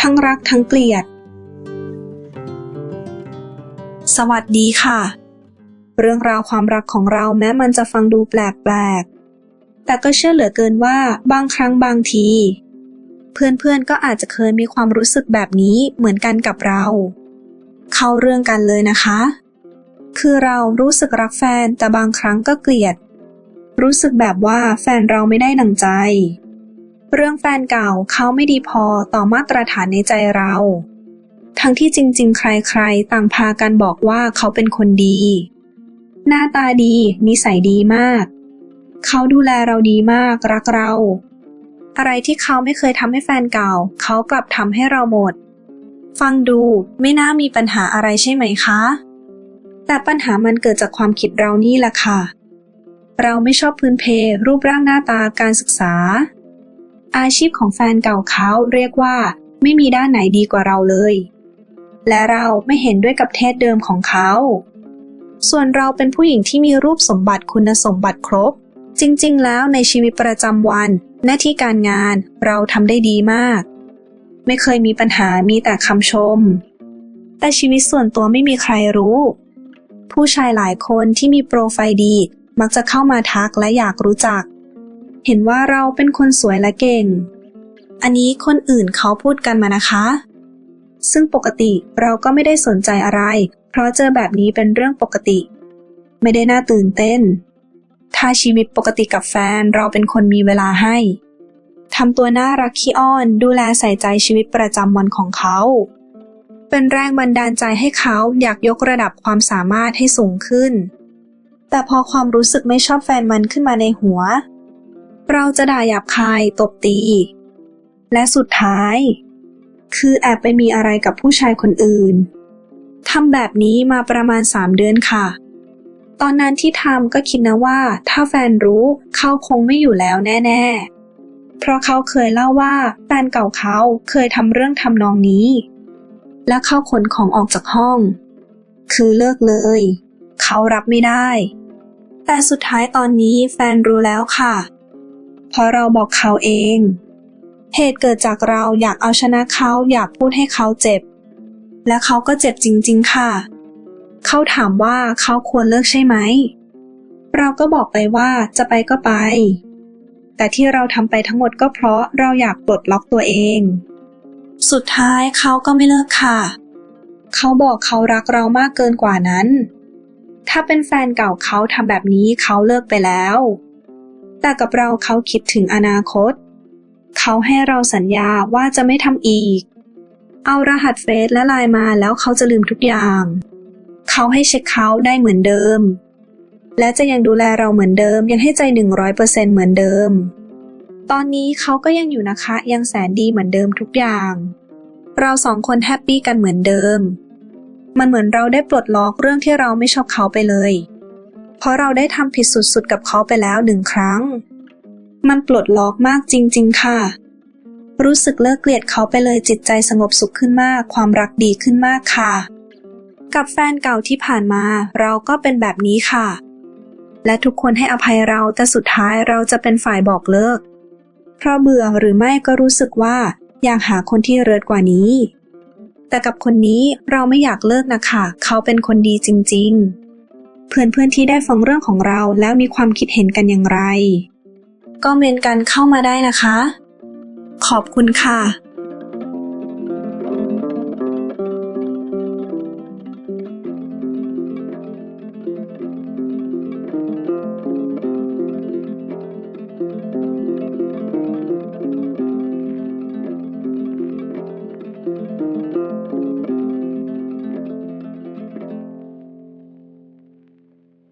ทั้งรักทั้งเกลียด สวัสดีค่ะ เรื่องราวความรักของเราแม้มันจะฟังดูแปลกๆ แต่ก็เชื่อเหลือเกินว่าบางครั้งบางที เพื่อนๆก็อาจจะเคยมีความรู้สึกแบบนี้เหมือนกันกับเรา เข้าเรื่องกันเลยนะคะ คือเรารู้สึกรักแฟนแต่บางครั้งก็เกลียด รู้สึกแบบว่าแฟนเราไม่ได้ดังใจ เรื่องแฟนเก่าเขาไม่ดีพอต่อมาตรฐานในใจเรา ทั้งที่จริง ๆ ใครๆ ต่างพากันบอกว่าเขาเป็นคนดี หน้าตาดี นิสัยดีมาก เขาดูแลเราดีมากรักเรา อะไรที่เขาไม่เคยทำให้แฟนเก่า เขากลับทำให้เราหมด ฟังดูไม่น่ามีปัญหาอะไรใช่ไหมคะ แต่ปัญหามันเกิดจากความคิดเรานี่แหละค่ะ เราไม่ชอบพื้นเพรูปร่างหน้าตาการศึกษา อาชีพของแฟนเก่าเขาเรียกว่า ไม่มีด้านไหนดีกว่าเราเลย และเราไม่เห็นด้วยกับเทศเดิมของเขา ส่วนเราเป็นผู้หญิงที่มีรูปสมบัติคุณสมบัติครบ จริง ๆ แล้วในชีวิตประจำวัน หน้าที่การงานเราทำได้ดีมาก ไม่เคยมีปัญหามีแต่คำชม แต่ชีวิตส่วนตัวไม่มีใครรู้ ผู้ชายหลายคนที่มีโปรไฟล์ดี มักจะเข้ามาทักและอยากรู้จัก เห็นว่าเราเป็นคนสวยและเก่ง อันนี้คนอื่นเขาพูดกันมานะคะ ซึ่งปกติเราก็ไม่ได้สนใจอะไร เพราะเจอแบบนี้เป็นเรื่องปกติ ไม่ได้น่าตื่นเต้น ถ้าชีวิตปกติกับแฟนเราเป็นคนมีเวลาให้ทำตัวน่ารักขี้อ้อนดูแลใส่ใจชีวิตประจำวันของเขา เป็นแรงบันดาลใจให้เขาอยากยกระดับความสามารถให้สูงขึ้น แต่พอความรู้สึกไม่ชอบแฟนมันขึ้นมาในหัว เราจะด่าหยาบคายตบตีและสุดท้าย คือแอบไปมีอะไรกับผู้ชายคนอื่นทำแบบนี้มาประมาณสามเดือนค่ะ ตอนนั้นที่ทำก็คิดนะว่า ถ้าแฟนรู้เขาคงไม่อยู่แล้วแน่ๆ เพราะเขาเคยเล่าว่าแฟนเก่าเขาเคยทำเรื่องทำนองนี้ และเข้าขนของออกจากห้อง คือเลิกเลย เขารับไม่ได้ แต่สุดท้ายตอนนี้แฟนรู้แล้วค่ะ เพราะเราบอกเขาเอง เหตุเกิดจากเราอยากเอาชนะเขาอยากพูดให้เขาเจ็บ และเขาก็เจ็บจริง ๆ ค่ะ เขาถามว่าเขาควรเลิกใช่ไหม เราก็บอกไปว่าจะไปก็ไป แต่ที่เราทำไปทั้งหมดก็เพราะเราอยากปลดล็อกตัวเอง สุดท้ายเขาก็ไม่เลิกค่ะ เขาบอกเขารักเรามากเกินกว่านั้นถ้าเป็นแฟนเก่าเขาทำแบบนี้เขาเลิกไปแล้ว แต่กับเราเขาคิดถึงอนาคต เขาให้เราสัญญาว่าจะไม่ทำอีก เอารหัสเฟซและไลน์มาแล้วเขาจะลืมทุกอย่าง เขาให้เช็คเขาได้เหมือนเดิม และจะยังดูแลเราเหมือนเดิม ยังให้ใจ 100%เหมือนเดิม ตอนนี้เขาก็ยังอยู่นะคะ ยังแสนดีเหมือนเดิมทุกอย่าง เราสองคนแฮปปี้กันเหมือนเดิม มันเหมือนเราได้ปลดล็อกเรื่องที่เราไม่ชอบเขาไปเลย เพราะเราได้ทำผิดสุดๆกับเขาไปแล้วหนึ่งครั้ง มันปลดล็อกมากจริง ๆ ค่ะ รู้สึกเลิกเกลียดเขาไปเลยจิตใจสงบสุขขึ้นมาก ความรักดีขึ้นมากค่ะ กับแฟนเก่าที่ผ่านมา เราก็เป็นแบบนี้ค่ะ และทุกคนให้อภัยเราแต่สุดท้ายเราจะเป็นฝ่ายบอกเลิก เพราะเบื่อหรือไม่ก็รู้สึกว่าอยากหาคนที่เริดกว่านี้ แต่กับคนนี้เราไม่อยากเลิกนะคะ เขาเป็นคนดีจริง ๆ เพื่อนเพื่อนที่ได้ฟังเรื่องของเราแล้วมีความคิดเห็นกันอย่างไร ก็เมนกันเข้ามาได้นะคะ ขอบคุณค่ะ